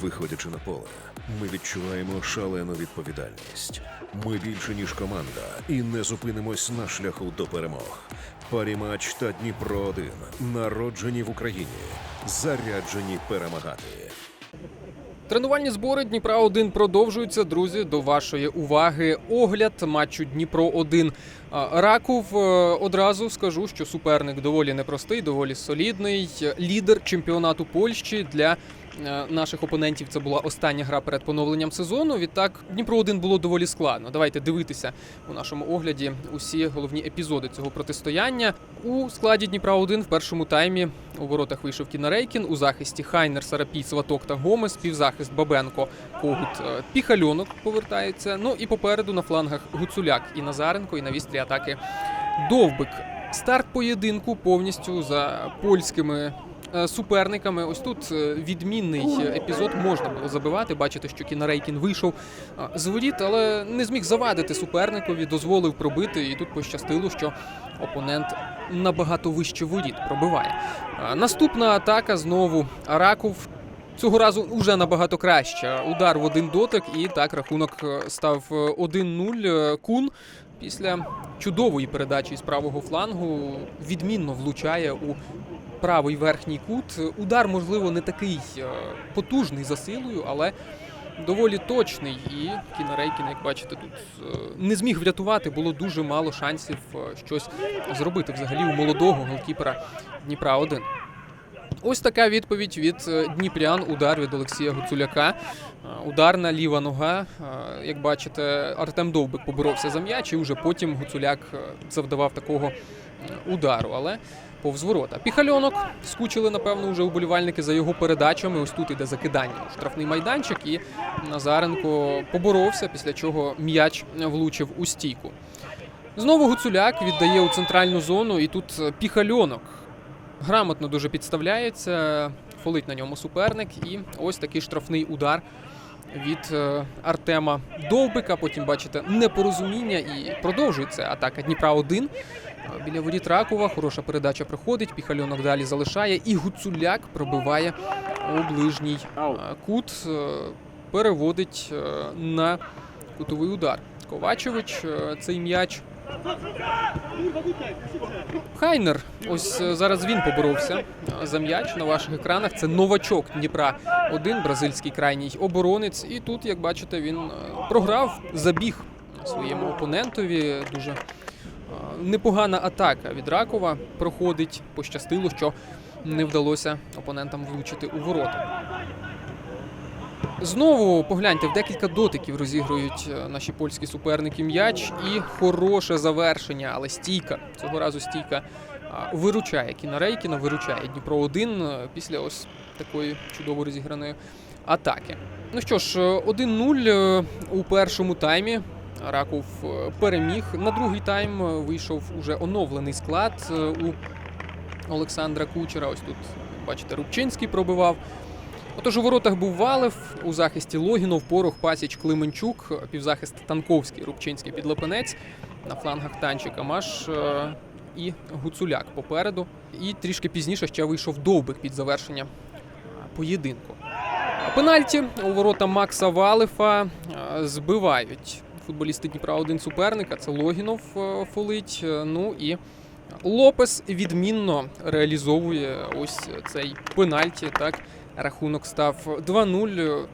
Виходячи на поле, ми відчуваємо шалену відповідальність. Ми більше ніж команда і не зупинимось на шляху до перемог. Парімач та Дніпро 1 народжені в Україні, заряджені перемагати. Тренувальні збори Дніпра 1 продовжуються. Друзі, до вашої уваги огляд матчу Дніпро 1 Раков. Е, Одразу скажу, що суперник доволі непростий, доволі солідний. Лідер чемпіонату Польщі для наших опонентів. Це була остання гра перед поновленням сезону. Відтак Дніпро 1 було доволі складно. Давайте дивитися у нашому огляді усі головні епізоди цього протистояння. У складі Дніпра 1 в першому таймі у воротах вийшов Кінарейкін, у захисті Хайнер, Сарапій, Сваток та Гомес, півзахист Бабенко, Когут, е, Піхальонок повертається. Ну і попереду на флангах Гуцуляк і Назаренко, і на вістрі атаки Довбик. Старт поєдинку повністю за польськими е, суперниками. Ось тут е, відмінний епізод можна було забивати. Бачите, що Кінарейкін вийшов е, з воріт, але не зміг завадити суперникові, дозволив пробити. І тут пощастило, що опонент набагато вище воріт пробиває. Е, Наступна атака знову Раков. Цього разу вже набагато краще. Удар в один дотик, і так рахунок е, став е, 1-0. Е, Кун після чудової передачі з правого флангу відмінно влучає у правий верхній кут. Удар, можливо, не такий е, потужний за силою, але доволі точний. І Кінарейкін, як бачите, тут е, не зміг врятувати. Було дуже мало шансів е, щось зробити взагалі у молодого голкіпера Дніпра 1. Ось така відповідь від Дніпрян. Удар від Олексія Гуцуляка. Ударна ліва нога. Як бачите, Артем Довбик поборовся за м'яч, і вже потім Гуцуляк завдавав такого удару. Але повз ворота. Піхальонок скучили, напевно, вже уболівальники за його передачами. Ось тут іде закидання у штрафний майданчик, і Назаренко поборовся, після чого м'яч влучив у стійку. Знову Гуцуляк віддає у центральну зону, і тут піхальонок грамотно дуже підставляється, фолить на ньому суперник, і ось такий штрафний удар від е, Артема Довбика. Потім бачите непорозуміння і продовжується атака Дніпра 1 Біля воріт Ракова хороша передача приходить. Піхальонок далі залишає, і Гуцуляк пробиває у ближній е, кут, е, переводить на кутовий удар. Ковачевич цей м'яч Хайнер, ось е, зараз він поборовся за м'яч на ваших екранах. Це новачок Дніпра, один бразильський крайній оборонець. І тут, як бачите, він е, програв, забіг своєму опонентові. Дуже е, непогана атака від Ракова проходить. Пощастило, що не вдалося опонентам влучити у ворота. Знову погляньте, в декілька дотиків розігрують е, наші польські суперники м'яч і хороше завершення, але стійка. Цього разу стійка виручає Кінарейкіна, виручає Дніпро 1 е, після ось такої чудово розіграної атаки. Ну що ж, е, 1-0 е, у першому таймі. Раков переміг. На другий тайм вийшов уже оновлений склад у Олександра Кучера. Ось тут бачите, Рубчинський пробивав. Отож у воротах був Валев, у захисті Логінов, Порох, Пасіч, Клименчук, півзахист Танковський, Рубчинський, Підлопенець, на флангах Танчика Маш е, і Гуцуляк попереду. І трішки пізніше ще вийшов Довбик під завершення поєдинку. Пенальті у ворота Макса Валефа е, збивають футболісти Дніпра один суперника. Це Логінов е, фолить. Ну і Лопес відмінно реалізовує ось цей пенальті. Так, рахунок став 2-0.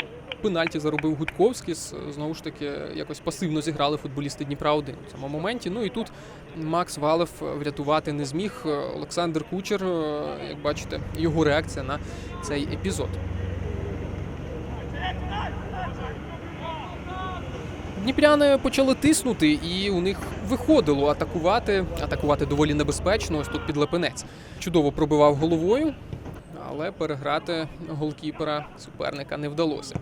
Пенальті заробив Гудковський. Знову ж таки, якось пасивно зіграли футболісти Дніпра 1 у цьому моменті. Ну і тут Макс Валев врятувати не зміг. Олександр Кучер, е, як бачите, його реакція на цей епізод. Дніпряни почали тиснути, і у них виходило атакувати. Атакувати доволі небезпечно. Ось тут підлепенець чудово пробивав головою, але переграти голкіпера суперника не вдалося.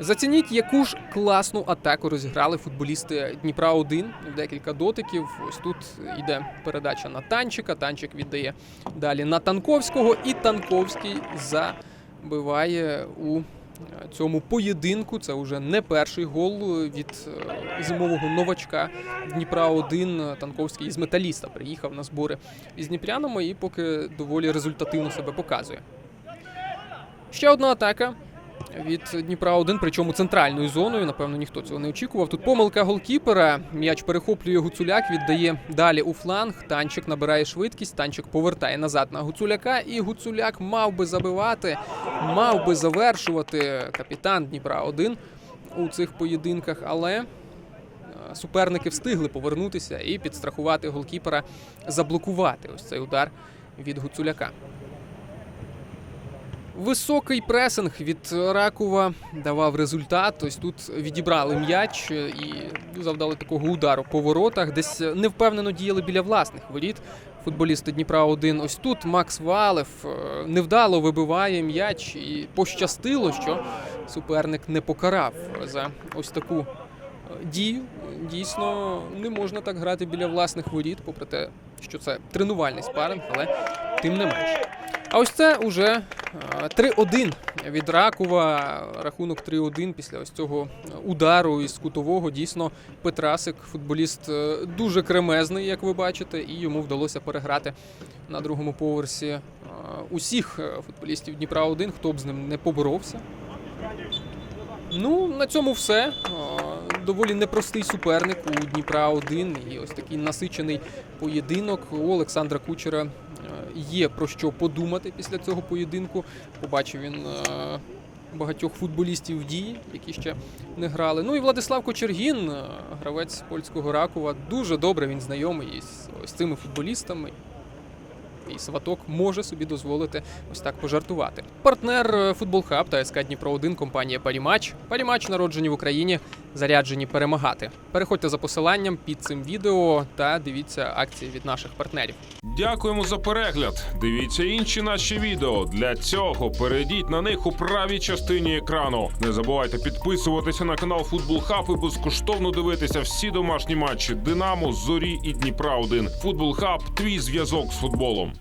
Зацініть, яку ж класну атаку розіграли футболісти Дніпра 1 в декілька дотиків. Ось тут йде передача на танчика. Танчик віддає далі на Танковського, і Танковський забиває у цьому поєдинку. Це вже не перший гол від е, зимового новачка Дніпра 1 Танковський із металіста приїхав на збори із Дніпрянами і поки доволі результативно себе показує. Ще одна атака. Від Дніпра 1, причому центральною зоною. Напевно, ніхто цього не очікував. Тут помилка голкіпера. М'яч перехоплює Гуцуляк, віддає далі у фланг. Танчик набирає швидкість. Танчик повертає назад на Гуцуляка. І Гуцуляк мав би забивати, мав би завершувати капітан Дніпра 1 у цих поєдинках, але. е, Суперники встигли повернутися і підстрахувати голкіпера, заблокувати ось цей удар від Гуцуляка. Високий пресинг від Ракова давав результат. Ось тут відібрали м'яч і завдали такого удару по воротах. Десь невпевнено діяли біля власних воріт. Футболісти Дніпра 1 ось тут Макс Валев е, невдало вибиває м'яч і пощастило, що суперник не покарав за ось таку е, дію. Дійсно, не можна так грати біля власних воріт, попри те, що це тренувальний спаринг, але тим не менше. А ось це уже 3-1 від Ракова. Рахунок 3-1 після ось цього удару із кутового. Дійсно, Петрасик, футболіст е, дуже кремезний, як ви бачите, і йому вдалося переграти на другому поверсі е, усіх е, футболістів Дніпра 1 хто б з ним не поборовся. Ну, на цьому все. Доволі непростий суперник у Дніпра 1 і ось такий насичений поєдинок. У Олександра Кучера є про що подумати після цього поєдинку. Побачив він е, багатьох футболістів в дії, які ще не грали. Ну і Владислав Кочергін, е, гравець польського Ракова, дуже добре він знайомий із ось цими футболістами. І Сваток може собі дозволити ось так пожартувати. Партнер е, Футбол Хаб та СК Дніпро 1 компанія Парімач. Парімач народжені в Україні, заряджені перемагати. Переходьте за посиланням під цим відео та дивіться акції від наших партнерів. Дякуємо за перегляд. Дивіться інші наші відео. Для цього перейдіть на них у правій частині екрану. Не забувайте підписуватися на канал Футбол Хаб і безкоштовно дивитися всі домашні матчі Динамо, Зорі і Дніпра 1 Футбол Хаб твій зв'язок з футболом.